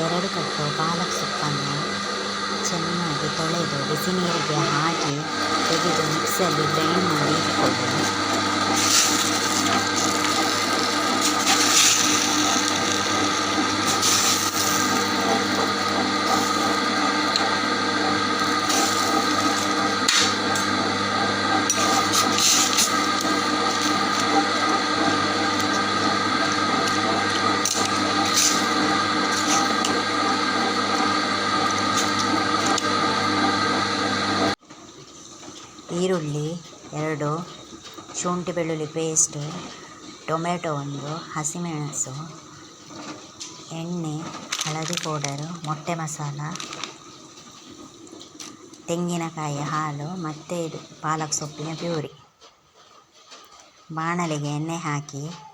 ಎರಡು ಕಟ್ಟು ಪಾಲಕ್ ಸೊಪ್ಪನ್ನು ಚೆನ್ನಾಗಿ ತೊಳೆದು ಬಿಸಿ ನೀರಿಗೆ ಹಾಕಿ ತೆಗೆದು ಮಿಕ್ಸಲ್ಲಿ ಗ್ರೈಂಡ್ ಮಾಡಿ ಇಟ್ಕೊಳ್ಳಿ ಈರುಳ್ಳಿ ಎರಡು, ಶುಂಠಿ ಬೆಳ್ಳುಳ್ಳಿ ಪೇಸ್ಟು ಟೊಮೆಟೊ ಒಂದು, ಹಸಿಮೆಣಸು, ಎಣ್ಣೆ, ಹಳದಿ ಪೌಡರು, ಮೊಟ್ಟೆ ಮಸಾಲ, ತೆಂಗಿನಕಾಯಿ ಹಾಲು ಮತ್ತು ಇದು ಪಾಲಕ್ ಸೊಪ್ಪಿನ ಪ್ಯೂರಿ. ಬಾಣಲೆಗೆ ಎಣ್ಣೆ ಹಾಕಿ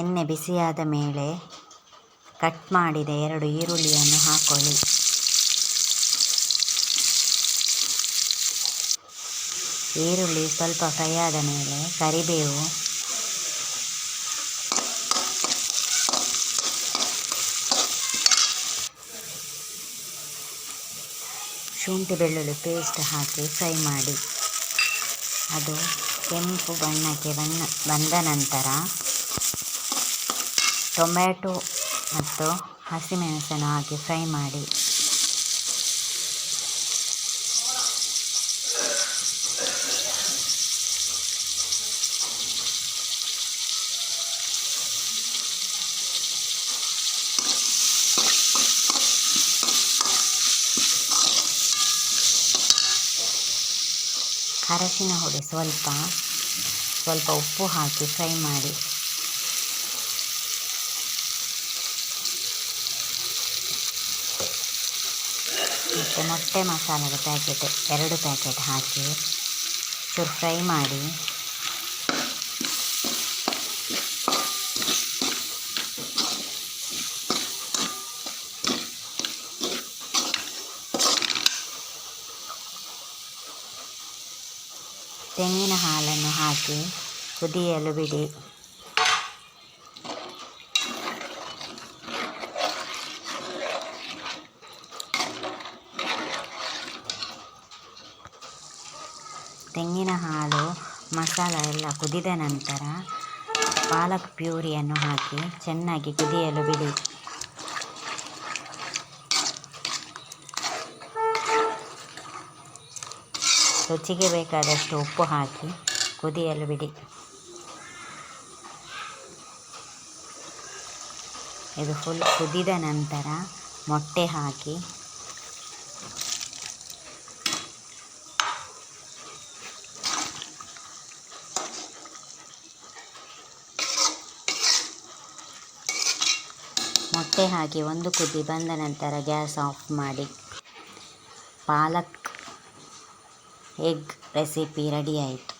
ಎಣ್ಣೆ ಬಿಸಿಯಾದ ಮೇಲೆ ಕಟ್ ಮಾಡಿದ ಎರಡು ಈರುಳ್ಳಿಯನ್ನು ಹಾಕೊಳ್ಳಿ. ಈರುಳ್ಳಿ ಸ್ವಲ್ಪ ಫ್ರೈ ಆದ ಮೇಲೆ ಕರಿಬೇವು ಶುಂಠಿ ಬೆಳ್ಳುಳ್ಳಿ ಪೇಸ್ಟ್ ಹಾಕಿ ಫ್ರೈ ಮಾಡಿ. ಅದು ಕೆಂಪು ಬಣ್ಣಕ್ಕೆ ಬಣ್ಣ ಬಂದ ನಂತರ ಟೊಮ್ಯಾಟೊ ಮತ್ತು ಹಸಿಮೆಣಸನ್ನು ಹಾಕಿ ಫ್ರೈ ಮಾಡಿ. ಅರಶಿನ ಹುಡಿ ಸ್ವಲ್ಪ ಸ್ವಲ್ಪ ಉಪ್ಪು ಹಾಕಿ ಫ್ರೈ ಮಾಡಿ. ಮತ್ತು ಮೊಟ್ಟೆ ಮಸಾಲದ ಪ್ಯಾಕೆಟ್ ಎರಡು ಪ್ಯಾಕೆಟ್ ಹಾಕಿ ಚೂರು ಫ್ರೈ ಮಾಡಿ ತೆಂಗಿನ ಹಾಲನ್ನು ಹಾಕಿ ಕುದಿಯಲು ಬಿಡಿ ತೆಂಗಿನ ಹಾಲು, ಮಸಾಲ ಎಲ್ಲ ಕುದಿದ ನಂತರ ಪಾಲಕ್ ಪ್ಯೂರಿಯನ್ನು ಹಾಕಿ ಚೆನ್ನಾಗಿ ಕುದಿಯಲು ಬಿಡಿ. ರುಚಿಗೆ ಬೇಕಾದಷ್ಟು ಉಪ್ಪು ಹಾಕಿ ಕುದಿಯಲು ಬಿಡಿ. ಇದು ಫುಲ್ ಕುದಿದ ನಂತರ ಮೊಟ್ಟೆ ಹಾಕಿ ಮೊಟ್ಟೆ ಹಾಕಿ ಒಂದು ಕುದಿ ಬಂದ ನಂತರ ಗ್ಯಾಸ್ ಆಫ್ ಮಾಡಿ. ಪಾಲಕ್ ಎಗ್ ರೆಸಿಪಿ ರೆಡಿ ಆಯಿತು.